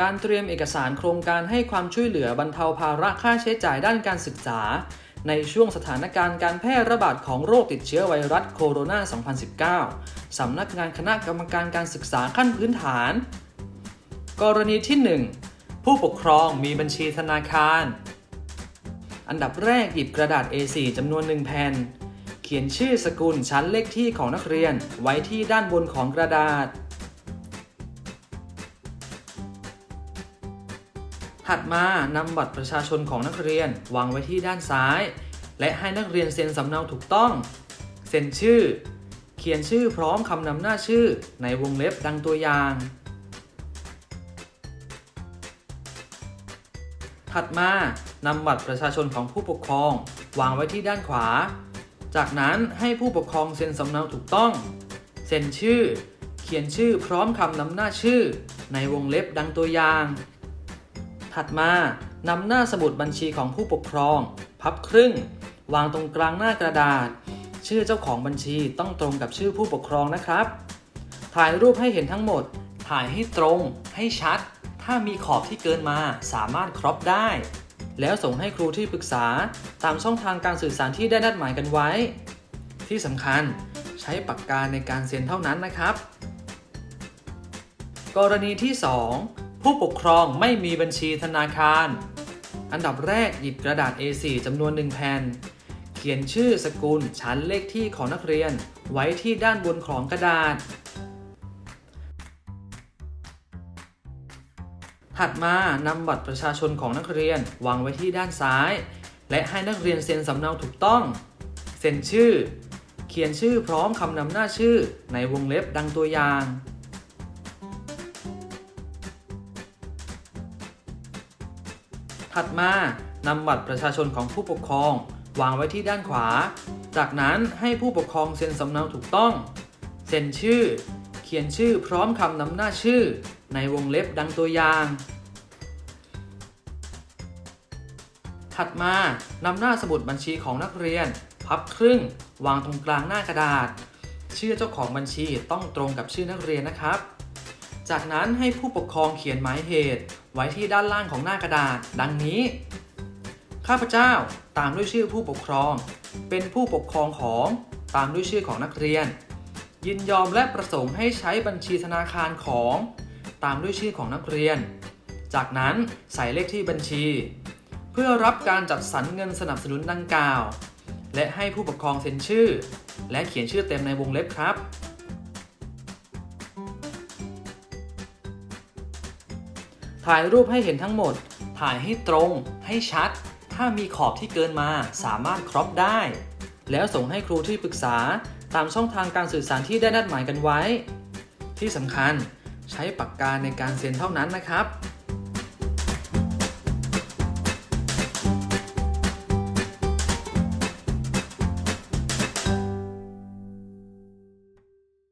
การเตรียมเอกสารโครงการให้ความช่วยเหลือบรรเทาภาระค่าใช้จ่ายด้านการศึกษา ในช่วงสถานการณ์การแพร่ระบาดของโรคติดเชื้อไวรัสโคโรนา 2019 สำนักงานคณะกรรมการการศึกษาขั้นพื้นฐาน กรณีที่ 1 ผู้ปกครองมีบัญชีธนาคาร อันดับแรกหยิบกระดาษ A4 จำนวน 1 แผ่น เขียนชื่อสกุลชั้นเลขที่ของนักเรียนไว้ที่ด้านบนของกระดาษ ถัดมานำบัตรประชาชนของนักเรียนวางไว้ที่ด้านซ้าย และให้นักเรียนเซ็นสำเนาถูกต้อง เซ็นชื่อ เขียนชื่อพร้อมคำนำหน้าชื่อในวงเล็บดังตัวอย่าง ถัดมานำบัตรประชาชนของผู้ปกครอง วางไว้ที่ด้านขวา จากนั้นให้ผู้ปกครองเซ็นสำเนาถูกต้อง เซ็นชื่อ เขียนชื่อพร้อมคำนำหน้าชื่อ ในวงเล็บดังตัวอย่าง ถัดมานำหน้าสมุดบัญชีของผู้ปกครอง พับครึ่ง วางตรงกลางหน้ากระดาษ ชื่อเจ้าของบัญชีต้องตรงกับชื่อผู้ปกครองนะครับ ถ่ายรูปให้เห็นทั้งหมด ถ่ายให้ตรง ให้ชัด ถ้ามีขอบที่เกินมาสามารถครอปได้ แล้วส่งให้ครูที่ปรึกษาตามช่องทางการสื่อสารที่ได้นัดหมายกันไว้ ที่สำคัญใช้ปากกาในการเซ็นเท่านั้นนะครับ กรณีที่ 2 ผู้ปกครองไม่มีบัญชีธนาคาร อันดับแรกหยิบกระดาษ A4 จำนวน1แผ่น เขียนชื่อสกุลชั้นเลขที่ของนักเรียนไว้ที่ด้านบนของกระดาษ ถัดมานำบัตรประชาชนของนักเรียนวางไว้ที่ด้านซ้าย และให้นักเรียนเซ็นสำเนาถูกต้อง เซ็นชื่อ เขียนชื่อพร้อมคำนำหน้าชื่อในวงเล็บดังตัวอย่าง ถัดมานำบัตรประชาชนของผู้ปกครอง วางไว้ที่ด้านขวา จากนั้นให้ผู้ปกครองเซ็นสำเนาถูกต้อง เซ็นชื่อ เขียนชื่อพร้อมคำนำหน้าชื่อ ในวงเล็บดังตัวอย่าง ถัดมานำหน้าสมุดบัญชีของนักเรียน พับครึ่ง วางตรงกลางหน้ากระดาษ ชื่อเจ้าของบัญชีต้องตรงกับชื่อนักเรียนนะครับ จากนั้นให้ผู้ปกครองเขียนหมายเหตุ ไว้ที่ด้านล่างของหน้ากระดาษ ดังนี้ ข้าพเจ้าตามด้วยชื่อผู้ปกครอง เป็นผู้ปกครองของตามด้วยชื่อของนักเรียน ยินยอมและประสงค์ให้ใช้บัญชีธนาคารของ ตามด้วยชื่อของนักเรียน จากนั้นใส่เลขที่บัญชี เพื่อรับการจัดสรรเงินสนับสนุนดังกล่าว และให้ผู้ปกครองเซ็นชื่อ และเขียนชื่อเต็มในวงเล็บครับ ถ่ายรูปให้เห็นทั้งหมด ถ่ายให้ตรง ให้ชัด ถ้ามีขอบที่เกินมาสามารถครอปได้ แล้วส่งให้ครูที่ปรึกษาตามช่องทางการสื่อสารที่ได้นัดหมายกันไว้ ที่สำคัญใช้ปากกาในการเซ็นเท่านั้นนะครับ